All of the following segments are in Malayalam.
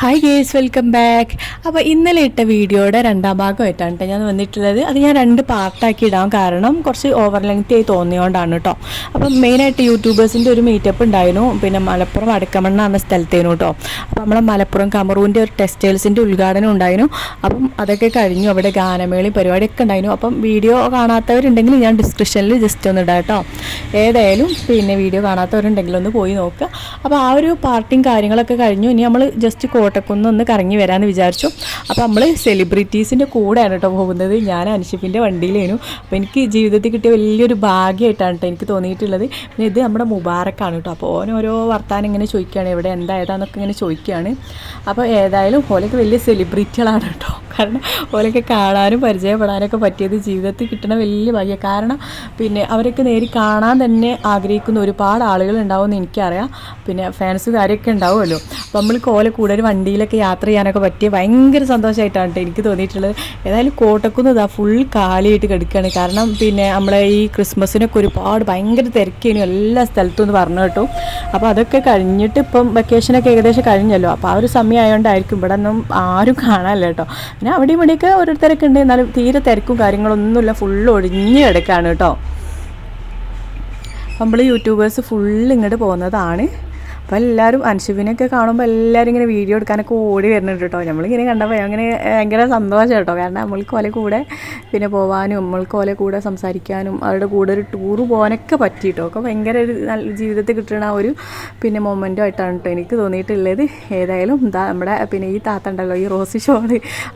ഹായ് ഗേസ് വെൽക്കം ബാക്ക് അപ്പോൾ ഇന്നലെ ഇട്ട വീഡിയോയുടെ രണ്ടാം ഭാഗമായിട്ടാണ് കേട്ടോ ഞാൻ വന്നിട്ടുള്ളത്. അത് ഞാൻ രണ്ട് പാർട്ടാക്കി ഇടാൻ കാരണം കുറച്ച് ഓവർ ലെങ്ത് ആയി തോന്നിയോണ്ടാണ് കേട്ടോ അപ്പം മെയിനായിട്ട് യൂട്യൂബേഴ്സിന്റെ ഒരു മീറ്റപ്പ് ഉണ്ടായിരുന്നു. പിന്നെ മലപ്പുറം അടക്കമണ്ണ എന്ന സ്ഥലത്തേനു കേട്ടോ അപ്പോൾ നമ്മളെ മലപ്പുറം കമറൂന്റെ ഒരു ടെക്സ്റ്റൈൽസിന്റെ ഉദ്ഘാടനം ഉണ്ടായിരുന്നു. അപ്പം അതൊക്കെ കഴിഞ്ഞു. അവിടെ ഗാനമേളി പരിപാടിയൊക്കെ ഉണ്ടായിരുന്നു. അപ്പം വീഡിയോ കാണാത്തവരുണ്ടെങ്കിൽ ഞാൻ ഡിസ്ക്രിപ്ഷനിൽ ജസ്റ്റ് ഒന്ന് ഇടാം കേട്ടോ ഏതായാലും പിന്നെ വീഡിയോ കാണാത്തവരുണ്ടെങ്കിൽ ഒന്ന് പോയി നോക്കുക. അപ്പോൾ ആ ഒരു പാർട്ടിയും കാര്യങ്ങളൊക്കെ കഴിഞ്ഞു. ഇനി നമ്മൾ ജസ്റ്റ് കോട്ടക്കുന്ന് ഒന്ന് കറങ്ങി വരാമെന്ന് വിചാരിച്ചു. അപ്പോൾ നമ്മൾ സെലിബ്രിറ്റീസിന്റെ കൂടെയാണ് കേട്ടോ പോകുന്നത്. ഞാൻ അൻഷിഫിന്റെ വണ്ടിയിലേനു. അപ്പോൾ എനിക്ക് ജീവിതത്തിൽ കിട്ടിയ വലിയൊരു ഭാഗ്യമായിട്ടാണ് കേട്ടോ എനിക്ക് തോന്നിയിട്ടുള്ളത്. പിന്നെ ഇത് നമ്മുടെ മുബാറക്കാണ് കേട്ടോ. അപ്പോൾ ഓൻ ഓരോ വർത്താനം ഇങ്ങനെ ചോദിക്കുകയാണ്. എവിടെ എന്താ ഏതാന്നൊക്കെ ഇങ്ങനെ ചോദിക്കുകയാണ്. അപ്പോൾ ഏതായാലും ഓലൊക്കെ വലിയ സെലിബ്രിറ്റികളാണ് കേട്ടോ. കാരണം ഓലൊക്കെ കാണാനും പരിചയപ്പെടാനൊക്കെ പറ്റിയത് ജീവിതത്തിൽ കിട്ടണ വലിയ ഭാഗ്യ. കാരണം പിന്നെ അവരൊക്കെ നേരി കാണാൻ തന്നെ ആഗ്രഹിക്കുന്ന ഒരുപാട് ആളുകൾ ഉണ്ടാവുമെന്ന് എനിക്കറിയാം. പിന്നെ ഫാൻസ് കാര്യമൊക്കെ ഉണ്ടാവുമല്ലോ. അപ്പോൾ നമ്മൾ കോലെ കൂടെ ഒരു വണ്ടിയിലൊക്കെ യാത്ര ചെയ്യാനൊക്കെ പറ്റിയ ഭയങ്കര സന്തോഷമായിട്ടാണ് കേട്ടോ എനിക്ക് തോന്നിയിട്ടുള്ളത്. ഏതായാലും കോട്ടക്കുന്ന് ഇതാ ഫുൾ കാലിയായിട്ട് കിടക്കുകയാണ് കാരണം പിന്നെ നമ്മളെ ഈ ക്രിസ്മസിനൊക്കെ ഒരുപാട് ഭയങ്കര തിരക്കേനു എല്ലാ സ്ഥലത്തും എന്ന് പറഞ്ഞു കേട്ടോ. അപ്പോൾ അതൊക്കെ കഴിഞ്ഞിട്ട് ഇപ്പം വെക്കേഷനൊക്കെ ഏകദേശം കഴിഞ്ഞല്ലോ. അപ്പോൾ ആ ഒരു സമയം ആയതുകൊണ്ടായിരിക്കും ഇവിടെ ഒന്നും ആരും കാണാനില്ല കേട്ടോ പിന്നെ അവിടെ ഇവിടെയൊക്കെ ഓരോരുത്തരൊക്കെ ഉണ്ട്. എന്നാലും തീരെ തിരക്കും കാര്യങ്ങളൊന്നുമില്ല. ഫുൾ ഒഴിഞ്ഞ് കിടക്കുകയാണ് കേട്ടോ നമ്മൾ യൂട്യൂബേഴ്സ് ഫുള്ള് ഇങ്ങോട്ട് പോകുന്നതാണ്. അപ്പോൾ എല്ലാവരും അൻഷുബിനെയൊക്കെ കാണുമ്പോൾ എല്ലാവരും ഇങ്ങനെ വീഡിയോ എടുക്കാനൊക്കെ ഓടി വരുന്നുണ്ട് കേട്ടോ. നമ്മളിങ്ങനെ കണ്ടപ്പോൾ അങ്ങനെ ഭയങ്കര സന്തോഷം കേട്ടോ. കാരണം നമ്മൾക്ക് ഓലെ കൂടെ പിന്നെ പോകാനും നമ്മൾക്ക് ഓലെ കൂടെ സംസാരിക്കാനും അവരുടെ കൂടെ ഒരു ടൂറ് പോകാനൊക്കെ പറ്റിയിട്ടോ ഒക്കെ ഭയങ്കര ഒരു നല്ല ജീവിതത്തിൽ കിട്ടുന്ന ഒരു പിന്നെ മൊമെന്റോ ആയിട്ടാണ് കേട്ടോ എനിക്ക് തോന്നിയിട്ടുള്ളത്. ഏതായാലും എന്താ നമ്മുടെ പിന്നെ ഈ താത്ത ഉണ്ടല്ലോ ഈ റോസി ഷോൾ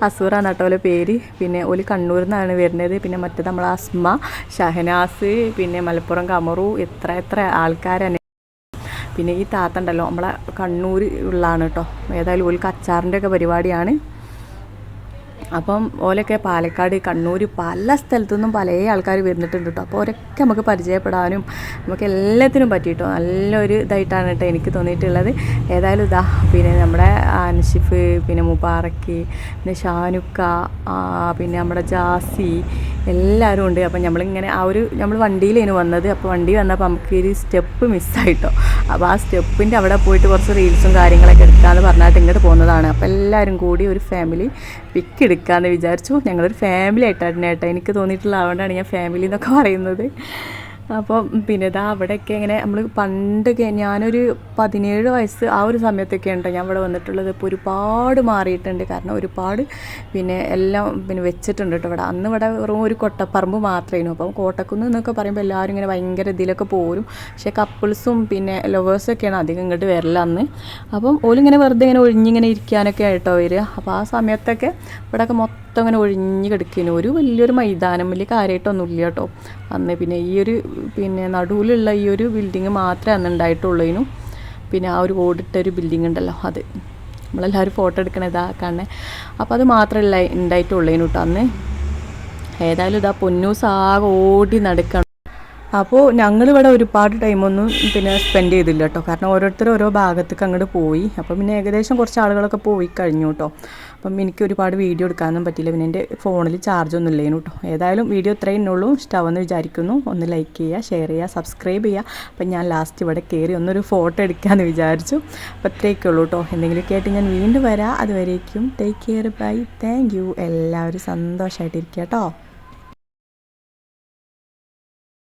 അസൂറ നട്ടോലെ പേര്. പിന്നെ ഒരു കണ്ണൂരിൽ നിന്നാണ് വരുന്നത്. പിന്നെ മറ്റേ നമ്മൾ അസ്മ ഷഹനാസ് പിന്നെ മലപ്പുറം കമറു എത്ര എത്ര ആൾക്കാരാണ് പിന്നെ ഈ താത്ത ഉണ്ടല്ലോ നമ്മളെ കണ്ണൂർ ഉള്ളതാണ് കേട്ടോ ഏതായാലും ഓൽക്ക് അച്ചാറിന്റെ ഒക്കെ പരിപാടിയാണ്. അപ്പം ഓലൊക്കെ പാലക്കാട് കണ്ണൂർ പല സ്ഥലത്തു നിന്നും പല ആൾക്കാർ വരുന്നിട്ടുണ്ട് കേട്ടോ അപ്പോൾ ഓരൊക്കെ നമുക്ക് പരിചയപ്പെടാനും നമുക്ക് എല്ലാത്തിനും പറ്റിയിട്ടോ. നല്ലൊരു ഇതായിട്ടാണ് കേട്ടോ എനിക്ക് തോന്നിയിട്ടുള്ളത്. ഏതായാലും ഇതാ പിന്നെ നമ്മുടെ അൻഷിഫ് പിന്നെ മുബാറക്ക് പിന്നെ ഷാനുക്ക പിന്നെ നമ്മുടെ ജാസി എല്ലാവരും ഉണ്ട്. അപ്പം നമ്മളിങ്ങനെ ആ ഒരു നമ്മൾ വണ്ടിയിലേനു വന്നത്. അപ്പോൾ വണ്ടി വന്നപ്പോൾ നമുക്ക് ഒരു സ്റ്റെപ്പ് മിസ്സായിട്ടോ. അപ്പോൾ ആ സ്റ്റെപ്പിന്റെ അവിടെ പോയിട്ട് കുറച്ച് റീൽസും കാര്യങ്ങളൊക്കെ എടുക്കാമെന്ന് പറഞ്ഞിട്ട് ഇങ്ങോട്ട് പോകുന്നതാണ്. അപ്പോൾ എല്ലാവരും കൂടി ഒരു ഫാമിലി പിക്ക് എടുക്കാമെന്ന് വിചാരിച്ചു. ഞങ്ങളൊരു ഫാമിലി ആയിട്ടാണ് കേട്ടോ എനിക്ക് തോന്നിയിട്ടുള്ള അതുകൊണ്ടാണ് ഞാൻ ഫാമിലി എന്നൊക്കെ പറയുന്നത്. അപ്പം പിന്നെ ഇതാ അവിടെയൊക്കെ ഇങ്ങനെ നമ്മൾ പണ്ടൊക്കെ ഞാനൊരു പതിനേഴ് വയസ്സ് ആ ഒരു സമയത്തൊക്കെ ഉണ്ട് ഞാൻ ഇവിടെ വന്നിട്ടുള്ളത്. ഇപ്പോൾ ഒരുപാട് മാറിയിട്ടുണ്ട്. കാരണം ഒരുപാട് പിന്നെ എല്ലാം പിന്നെ വെച്ചിട്ടുണ്ട് കേട്ടോ ഇവിടെ. അന്ന് ഇവിടെ വെറും ഒരു കൊട്ടപ്പറമ്പ് മാത്രമായിരുന്നു. അപ്പം കോട്ടക്കുന്ന് എന്നൊക്കെ പറയുമ്പോൾ എല്ലാവരും ഇങ്ങനെ ഭയങ്കര ഇതിലൊക്കെ പോരും. പക്ഷേ കപ്പിൾസും പിന്നെ ലവേഴ്സൊക്കെയാണ് അധികം ഇങ്ങോട്ട് വരല അന്ന്. അപ്പം ഓലിങ്ങനെ വെറുതെ ഇങ്ങനെ ഒഴിഞ്ഞിങ്ങനെ ഇരിക്കാനൊക്കെ ആയിട്ടോ വരിക. അപ്പോൾ ആ സമയത്തൊക്കെ ഇവിടെയൊക്കെ മൊത്തം ഇങ്ങനെ ഒഴിഞ്ഞ് കിടക്കുന്നു ഒരു വലിയൊരു മൈതാനം വലിയ കാര്യമായിട്ടൊന്നുമില്ല കേട്ടോ. അന്ന് പിന്നെ ഈ ഒരു പിന്നെ നടുവിലുള്ള ഈ ഒരു ബിൽഡിങ് മാത്രമേ അന്ന് ഉണ്ടായിട്ടുള്ളതിനും പിന്നെ ആ ഒരു ഓടിട്ട ഒരു ബിൽഡിംഗ് ഉണ്ടല്ലോ അത്. നമ്മളെല്ലാവരും ഫോട്ടോ എടുക്കണ ഇതാ കാണണേ. അപ്പോൾ അത് മാത്രമല്ല ഉണ്ടായിട്ടുള്ളൂ കേട്ടോ അന്ന്. ഏതായാലും ഇതാ പൊന്നൂസ് ആകെ ഓടി നടക്കണം. അപ്പോൾ ഞങ്ങളിവിടെ ഒരുപാട് ടൈമൊന്നും പിന്നെ സ്പെൻഡ് ചെയ്തില്ല കേട്ടോ കാരണം ഓരോരുത്തർ ഓരോ ഭാഗത്തേക്ക് അങ്ങോട്ട് പോയി. അപ്പം പിന്നെ ഏകദേശം കുറച്ച് ആളുകളൊക്കെ പോയി കഴിഞ്ഞു കേട്ടോ അപ്പം എനിക്ക് ഒരുപാട് വീഡിയോ എടുക്കാനൊന്നും പറ്റിയില്ല. പിന്നെ എന്റെ ഫോണിൽ ചാർജ് ഒന്നും ഇല്ലേനു കേട്ടോ ഏതായാലും വീഡിയോ ഇത്രയും ഉള്ളൂ ഇഷ്ടമാവെന്ന് വിചാരിക്കുന്നു. ഒന്ന് ലൈക്ക് ചെയ്യുക ഷെയർ ചെയ്യുക സബ്സ്ക്രൈബ് ചെയ്യുക. അപ്പം ഞാൻ ലാസ്റ്റ് ഇവിടെ കയറി ഒന്നൊരു ഫോട്ടോ എടുക്കാമെന്ന് വിചാരിച്ചു. അപ്പോൾ ഇത്രയൊക്കെ ഉള്ളൂ കേട്ടോ എന്തെങ്കിലും ആയിട്ട് ഞാൻ വീണ്ടും വരാം. അതുവരേക്കും take care bye thank you എല്ലാവരും സന്തോഷമായിട്ടിരിക്കുക കേട്ടോ